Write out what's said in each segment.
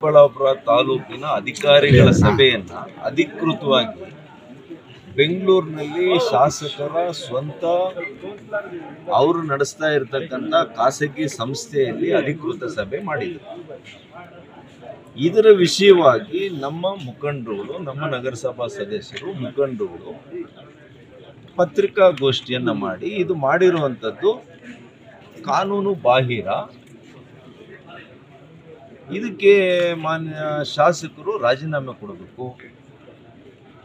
ಚಿಕ್ಕಬಳ್ಳಾಪುರ ತಾಲೂಕಿನ ಅಧಿಕಾರಿಗಳ ಸಭೆಯನ್ನ ಅಧಿಕೃತವಾಗಿ ಬೆಂಗಳೂರಿನಲ್ಲಿ ಶಾಸಕರ ಸ್ವಂತ ಅವರು ನಡೆಸ್ತಾ ಇರತಕ್ಕಂಥ ಖಾಸಗಿ ಸಂಸ್ಥೆಯಲ್ಲಿ ಅಧಿಕೃತ ಸಭೆ ಮಾಡಿದರು. ಇದರ ವಿಷಯವಾಗಿ ನಮ್ಮ ಮುಖಂಡರುಗಳು, ನಮ್ಮ ನಗರಸಭಾ ಸದಸ್ಯರು, ಮುಖಂಡರುಗಳು ಪತ್ರಿಕಾಗೋಷ್ಠಿಯನ್ನ ಮಾಡಿ ಇದು ಮಾಡಿರುವಂಥದ್ದು ಕಾನೂನು ಬಾಹಿರ ಇದಕ್ಕೆ ಮಾನ್ಯ ಶಾಸಕರು ರಾಜೀನಾಮೆ ಕೊಡಬೇಕು.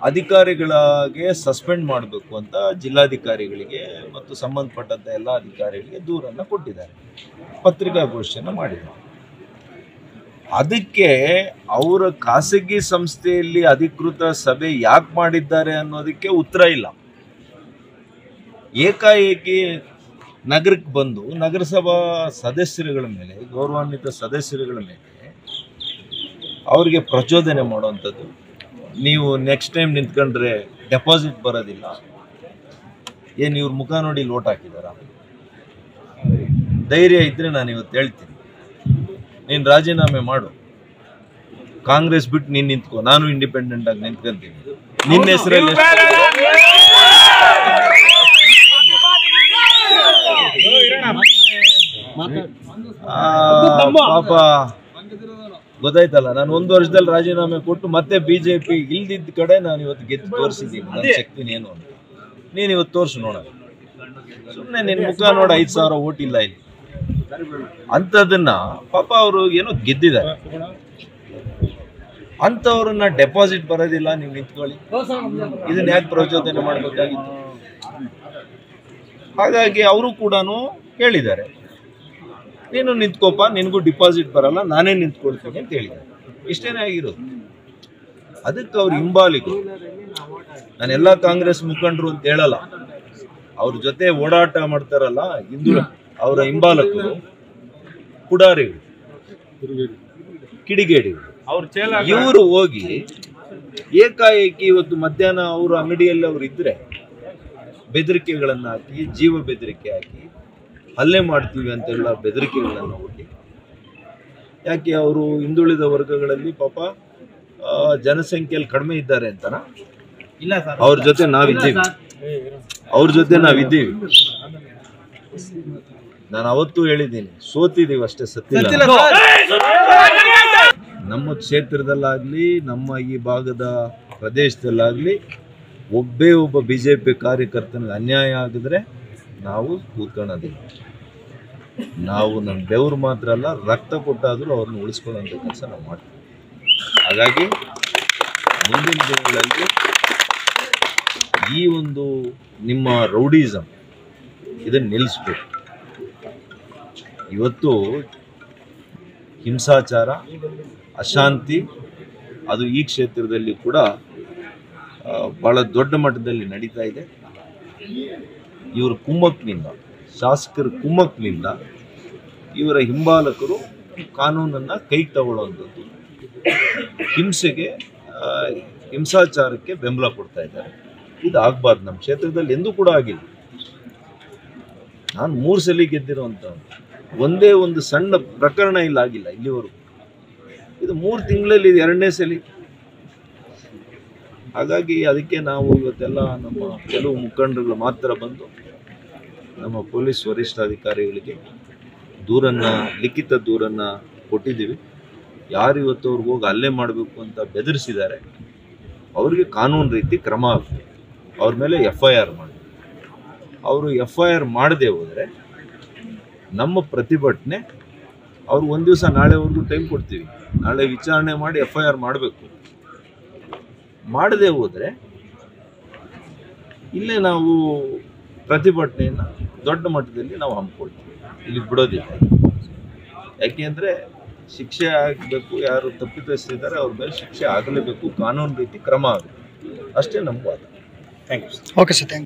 ಅಧಿಕಾರಿಗಳಿಗೆ ಸಸ್ಪೆಂಡ್ ಮಾಡಬೇಕು ಅಂತ ಜಿಲ್ಲಾಧಿಕಾರಿಗಳಿಗೆ ಮತ್ತು ಸಂಬಂಧಪಟ್ಟಂಥ ಎಲ್ಲ ಅಧಿಕಾರಿಗಳಿಗೆ ದೂರನ್ನು ಕೊಟ್ಟಿದ್ದಾರೆ. ಪತ್ರಿಕಾಗೋಷ್ಠಿಯನ್ನು ಮಾಡಿದ್ದಾರೆ. ಅದಕ್ಕೆ ಅವರ ಖಾಸಗಿ ಸಂಸ್ಥೆಯಲ್ಲಿ ಅಧಿಕೃತ ಸಭೆ ಯಾಕೆ ಮಾಡಿದ್ದಾರೆ ಅನ್ನೋದಕ್ಕೆ ಉತ್ತರ ಇಲ್ಲ. ಏಕಾಏಕಿ ನಗರಕ್ಕೆ ಬಂದು ನಗರಸಭಾ ಸದಸ್ಯರುಗಳ ಮೇಲೆ ಗೌರವಾನ್ವಿತ ಸದಸ್ಯರುಗಳ ಮೇಲೆ ಅವರಿಗೆ ಪ್ರಚೋದನೆ ಮಾಡುವಂಥದ್ದು. ನೀವು ನೆಕ್ಸ್ಟ್ ಟೈಮ್ ನಿಂತ್ಕೊಂಡ್ರೆ ಡೆಪಾಸಿಟ್ ಬರೋದಿಲ್ಲ. ಏನು ಇವ್ರ ಮುಖ ನೋಡಿ ಲೋಟ್ ಹಾಕಿದಾರ? ಧೈರ್ಯ ಇದ್ರೆ ನಾನು ಇವತ್ತು ಹೇಳ್ತೀನಿ. ನೀನು ರಾಜೀನಾಮೆ ಮಾಡು. ಕಾಂಗ್ರೆಸ್ ಬಿಟ್ಟು ನೀನು ನಿಂತ್ಕೋ. ನಾನು ಇಂಡಿಪೆಂಡೆಂಟ್ ಆಗಿ ನಿಂತ್ಕೊಂತೀನಿ. ನಿನ್ನ ಹೆಸರಲ್ಲಿ ಪಾಪ ಗೊತ್ತಾಯ್ತಲ್ಲ, ನಾನು ಒಂದು ವರ್ಷದಲ್ಲಿ ರಾಜೀನಾಮೆ ಕೊಟ್ಟು ಮತ್ತೆ ಬಿಜೆಪಿ ಇಲ್ದಿದ್ದ ಕಡೆ ನಾನು ಇವತ್ತು ಗೆದ್ದು ತೋರಿಸಿದ್ದೀನಿ. ನನ್ನ ಶಕ್ತಿ ಏನು ಅಂತ. ನೀನು ಇವತ್ತು ತೋರಿಸು ನೋಡೋಣ. ಸುಮ್ಮನೆ ನಿನ್ನ ಮುಖ ನೋಡ, ಐದು ಸಾವಿರ ಓಟ್ ಇಲ್ಲ ಇಲ್ಲಿ. ಅಂಥದನ್ನ ಪಾಪ ಅವರು ಏನೋ ಗೆದ್ದಿದ್ದಾರೆ. ಅಂಥವ್ರನ್ನ ಡೆಪಾಸಿಟ್ ಬರೋದಿಲ್ಲ, ನೀವು ನಿಂತ್ಕೊಳ್ಳಿ. ಇದನ್ನ ಯಾಕೆ ಪ್ರಚೋದನೆ ಮಾಡಬೇಕಾಗಿತ್ತು? ಹಾಗಾಗಿ ಅವರು ಕೂಡ ಹೇಳಿದ್ದಾರೆ. ನೀನು ನಿಂತ್ಕೋಪ ನಿನಗೂ ಡಿಪಾಸಿಟ್ ಬರಲ್ಲ ನಾನೇ ನಿಂತ್ಕೊಳ್ತೀನಿ ಅಂತ ಹೇಳಿದೆ ಇಷ್ಟೇನೇ ಆಗಿರೋದು. ಅದಕ್ಕೆ ಅವ್ರ ಹಿಂಬಾಲಿಗರು. ನಾನೆಲ್ಲ ಕಾಂಗ್ರೆಸ್ ಮುಖಂಡರು ಅಂತ ಹೇಳಲ್ಲ. ಅವ್ರ ಜೊತೆ ಓಡಾಟ ಮಾಡ್ತಾರಲ್ಲ ಹಿಂದೂ ಅವರ ಹಿಂಬಾಲಕರು ಪುಡಾರಿಗಳು ಕಿಡಿಗೇಡಿಗಳು. ಇವರು ಹೋಗಿ ಏಕಾಏಕಿ ಇವತ್ತು ಮಧ್ಯಾಹ್ನ ಅವರು ಅಂಗಡಿಯಲ್ಲಿ ಅವ್ರು ಇದ್ರೆ ಬೆದರಿಕೆಗಳನ್ನು ಹಾಕಿ ಜೀವ ಬೆದರಿಕೆ ಹಾಕಿ ಹಲ್ಲೆ ಮಾಡ್ತೀವಿ ಅಂತೆಲ್ಲ ಬೆದರಿಕೆಗಳನ್ನು ಒಡ್ಡಿ. ಯಾಕೆ ಅವರು ಹಿಂದುಳಿದ ವರ್ಗಗಳಲ್ಲಿ ಪಾಪ ಆ, ಜನಸಂಖ್ಯೆಯಲ್ಲಿ ಕಡಿಮೆ ಇದ್ದಾರೆ ಅಂತನ? ಇಲ್ಲ ಸರ್. ಅವ್ರ ಜೊತೆ ನಾವಿದ್ದೀವಿ ಅವ್ರ ಜೊತೆ ನಾವಿದ್ದೀವಿ ನಾನು ಅವತ್ತು ಹೇಳಿದ್ದೀನಿ ಸೋತಿದ್ದೀವಿ ಅಷ್ಟೇ ಸತ್ಯ ನಮ್ಮ ಕ್ಷೇತ್ರದಲ್ಲಾಗಲಿ ನಮ್ಮ ಈ ಭಾಗದ ಪ್ರದೇಶದಲ್ಲಾಗ್ಲಿ ಒಬ್ಬೇ ಒಬ್ಬ ಬಿ ಜೆ ಪಿ ಕಾರ್ಯಕರ್ತನಿಗೆ ಅನ್ಯಾಯ ಆಗಿದ್ರೆ ನಾವು ಕೂತ್ಕೊಳ್ಳೋದಿಲ್ಲ. ನಾವು ನಮ್ಮ ಬೆವರು ಮಾತ್ರ ಅಲ್ಲ, ರಕ್ತ ಕೊಟ್ಟಾದರೂ ಅವ್ರನ್ನ ಉಳಿಸ್ಕೊಳ್ಳೋಂಥ ಕೆಲಸ ನಾವು ಮಾಡ್ತೀವಿ. ಹಾಗಾಗಿ ಮುಂದಿನ ದಿನಗಳಲ್ಲಿ ಈ ಒಂದು ನಿಮ್ಮ ರೌಡಿಸಮ್ ಇದನ್ನು ನಿಲ್ಲಿಸ್ಬೇಕು. ಇವತ್ತು ಹಿಂಸಾಚಾರ, ಅಶಾಂತಿ, ಅದು ಈ ಕ್ಷೇತ್ರದಲ್ಲಿ ಕೂಡ ಭಾಳ ದೊಡ್ಡ ಮಟ್ಟದಲ್ಲಿ ನಡೀತಾ ಇದೆ. ಇವರ ಕುಮ್ಮಕ್ನಿಂದ ಶಾಸಕರ ಕುಮ್ಮಕ್ನಿಂದ ಇವರ ಹಿಂಬಾಲಕರು ಕಾನೂನನ್ನು ಕೈಗೆ ತಗೊಳ್ಳುವಂಥದ್ದು. ಹಿಂಸೆಗೆ ಹಿಂಸಾಚಾರಕ್ಕೆ ಬೆಂಬಲ ಕೊಡ್ತಾ ಇದ್ದಾರೆ. ಇದು ಆಗಬಾರ್ದು. ನಮ್ಮ ಕ್ಷೇತ್ರದಲ್ಲಿ ಎಂದೂ ಕೂಡ ಆಗಿಲ್ಲ. ನಾನು ಮೂರು ಸಲ ಗೆದ್ದಿರುವಂಥ ಒಂದೇ ಒಂದು ಸಣ್ಣ ಪ್ರಕರಣ ಇಲ್ಲ ಆಗಿಲ್ಲ, ಇಲ್ಲಿವರೆಗೂ. ಇದು ಮೂರು ತಿಂಗಳಲ್ಲಿ ಎರಡನೇ ಸಲ. ಹಾಗಾಗಿ ಅದಕ್ಕೆ ನಾವು ಇವತ್ತೆಲ್ಲ ನಮ್ಮ ಕೆಲವು ಮುಖಂಡರುಗಳು ಮಾತ್ರ ಬಂದು ನಮ್ಮ ಪೊಲೀಸ್ ವರಿಷ್ಠಾಧಿಕಾರಿಗಳಿಗೆ ದೂರನ್ನು, ಲಿಖಿತ ದೂರನ್ನು ಕೊಟ್ಟಿದ್ದೀವಿ. ಯಾರು ಇವತ್ತು ಅವ್ರಿಗೆ ಹೋಗಿ ಅಲ್ಲೇ ಮಾಡಬೇಕು ಅಂತ ಬೆದರಿಸಿದ್ದಾರೆ, ಅವರಿಗೆ ಕಾನೂನು ರೀತಿ ಕ್ರಮ ಆಗುತ್ತೆ ಅವ್ರ ಮೇಲೆ ಎಫ್ ಐ ಆರ್ ಮಾಡಿ. ಅವರು ಎಫ್ ಐ ಆರ್ ಮಾಡದೆ ಹೋದರೆ ನಮ್ಮ ಪ್ರತಿಭಟನೆ ಅವ್ರು ಒಂದು ದಿವಸ ನಾಳೆವರೆಗೂ ಟೈಮ್ ಕೊಡ್ತೀವಿ. ನಾಳೆ ವಿಚಾರಣೆ ಮಾಡಿ ಎಫ್ ಐ ಆರ್ ಮಾಡಬೇಕು. ಮಾಡದೆ ಹೋದರೆ ಇಲ್ಲೇ ನಾವು ಪ್ರತಿಭಟನೆಯನ್ನು ದೊಡ್ಡ ಮಟ್ಟದಲ್ಲಿ ನಾವು ಹಮ್ಮಿಕೊಳ್ತೀವಿ. ಇಲ್ಲಿ ಬಿಡೋದಿಲ್ಲ. ಯಾಕೆಂದರೆ ಶಿಕ್ಷೆ ಆಗಬೇಕು ಯಾರು ತಪ್ಪಿತಸ್ತಿದ್ದಾರೆ ಅವ್ರ ಮೇಲೆ ಶಿಕ್ಷೆ ಆಗಲೇಬೇಕು. ಕಾನೂನು ರೀತಿ ಕ್ರಮ ಆಗಬೇಕು. ಅಷ್ಟೇ ನಮ್ಮ ವಾದ. Thank you okay sir thank